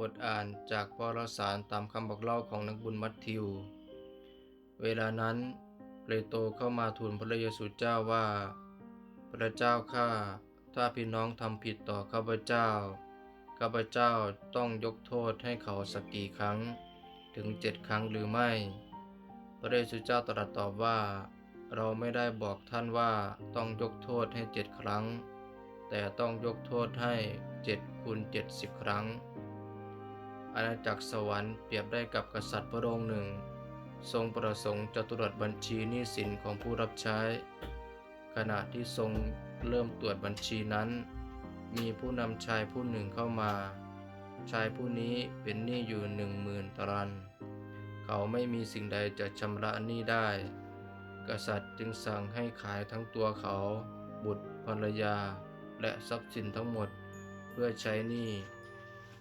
บทอ่านจากวารสารตามคำบอกเล่าของนักบุญมัทธิว เวลานั้นเปโตรเข้ามาทูลพระเยซูเจ้าว่า พระเจ้าข้าถ้าพี่น้องทำผิดต่อข้าพเจ้า ข้าพเจ้าต้องยกโทษให้เขาสักกี่ครั้ง ถึงเจ็ดครั้งหรือไม่ พระเยซูเจ้าตรัสตอบว่า เราไม่ได้บอกท่านว่าต้องยกโทษให้เจ็ดครั้ง แต่ต้องยกโทษให้เจ็ดคูณเจ็ดสิบครั้ง อาณาจักรสวรรค์เปรียบได้กับกษัตริย์พระองค์หนึ่ง ทรงประสงค์จะตรวจบัญชีหนี้สินของผู้รับใช้ ขณะที่ทรงเริ่มตรวจบัญชีนั้น มีผู้นำชายผู้หนึ่งเข้ามา ชายผู้นี้เป็นหนี้อยู่หนึ่งหมื่นตรัน เขาไม่มีสิ่งใดจะชำระหนี้ได้ กษัตริย์จึงสั่งให้ขายทั้งตัวเขา บุตรภรรยา และทรัพย์สินทั้งหมดเพื่อใช้หนี้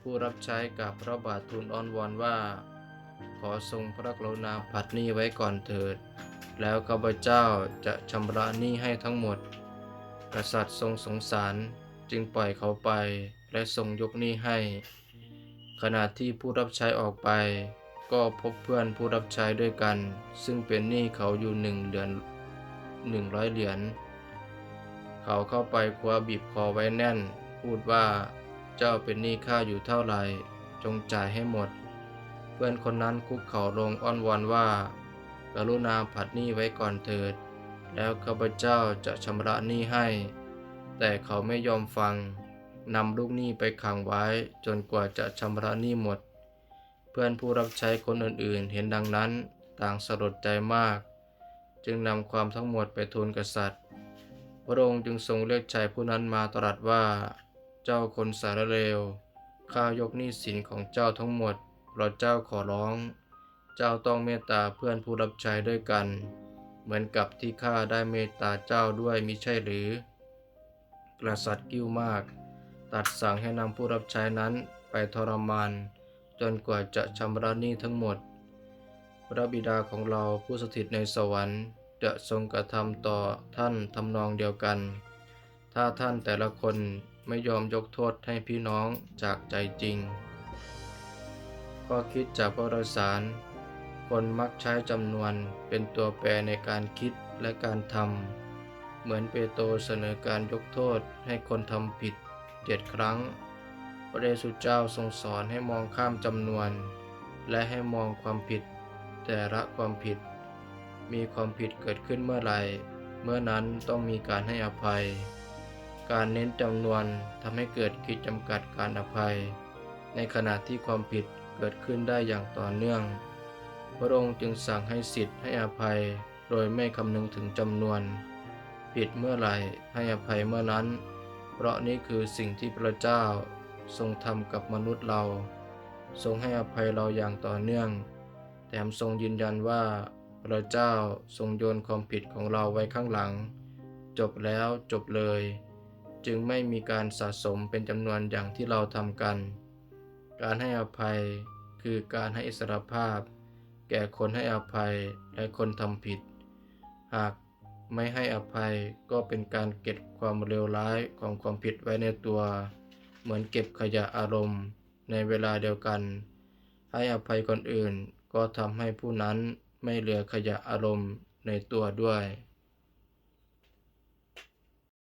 ผู้รับใช้กับพระบาททูลอ้อนวอนว่า ขอทรงพระกรุณาผัดหนี้ไว้ก่อนเถิด แล้วข้าพเจ้าจะชำระหนี้ให้ทั้งหมด กษัตริย์ทรงสงสารจึงปล่อยเขาไปและทรงยกหนี้ให้ ขณะที่ผู้รับใช้ออกไป ก็พบเพื่อนผู้รับใช้ด้วยกัน ซึ่งเป็นหนี้เขาอยู่หนึ่งเหรียญหนึ่งร้อยเหรียญเขาเข้าไปคว้าบีบคอไว้แน่น พูดว่า เจ้าเป็นหนี้ข้าอยู่เท่าไหร่ จงจ่ายให้หมด เพื่อนคนนั้นคุกเข่าลงอ้อนวอนว่า กรุณาผัดหนี้ไว้ก่อนเถิด แล้วข้าพเจ้าจะชำระหนี้ให้ แต่เขาไม่ยอมฟังนำลูกหนี้ไปขังไว้จนกว่าจะชำระหนี้หมด เพื่อนผู้รับใช้คนอื่นๆ เห็นดังนั้นต่างสลดใจมาก จึงนำความทั้งหมดไปทูลกษัตริย์ พระองค์จึงทรงเรียกชายผู้นั้นมาตรัสว่า จ้าคนสารเลว ข้ายกหนี้สินของเจ้าทั้งหมดเพราะเจ้าขอร้อง เจ้าต้องเมตตาเพื่อนผู้รับใช้ด้วยกัน เหมือนกับที่ข้าได้เมตตาเจ้าด้วยมิใช่หรือ กษัตริย์กิ้วมาก ตัดสั่งให้นำผู้รับใช้นั้นไปทรมาน จนกว่าจะชำระหนี้ทั้งหมด พระบิดาของเราผู้สถิตในสวรรค์จะทรงกระทำต่อท่านทำนองเดียวกัน ถ้าท่านแต่ละคน ไม่ยอมยกโทษให้พี่น้องจากใจจริง ข้อคิดจากวารสาร คนมักใช้จำนวนเป็นตัวแปรในการคิดและการทำ เหมือนเปโตรเสนอการยกโทษให้คนทำผิดเจ็ดครั้ง พระเยซูเจ้าทรงสอนให้มองข้ามจำนวน และให้มองความผิด แต่ละความผิด มีความผิดเกิดขึ้นเมื่อไหร่ เมื่อนั้นต้องมีการให้อภัย การเน้นจำนวนทำให้เกิดขีดจำกัดการอภัย ในขณะที่ความผิดเกิดขึ้นได้อย่างต่อเนื่อง พระองค์จึงสั่งให้สิทธิ์ให้อภัย โดยไม่คำนึงถึงจำนวน ผิดเมื่อไหร่ให้อภัยเมื่อนั้น เพราะนี่คือสิ่งที่พระเจ้าทรงทำกับมนุษย์เรา ทรงให้อภัยเราอย่างต่อเนื่อง แถมทรงยืนยันว่าพระเจ้าทรงโยนความผิดของเราไว้ข้างหลัง จบแล้วจบเลย จึงไม่มีการสะสมเป็นจำนวนอย่างที่เราทำกัน การให้อภัยคือการให้อิสรภาพ แก่คนให้อภัยและคนทำผิด หากไม่ให้อภัยก็เป็นการเก็บความเลวร้ายของความผิดไว้ในตัว เหมือนเก็บขยะอารมณ์ในเวลาเดียวกัน ให้อภัยคนอื่นก็ทำให้ผู้นั้นไม่เหลือขยะอารมณ์ในตัวด้วย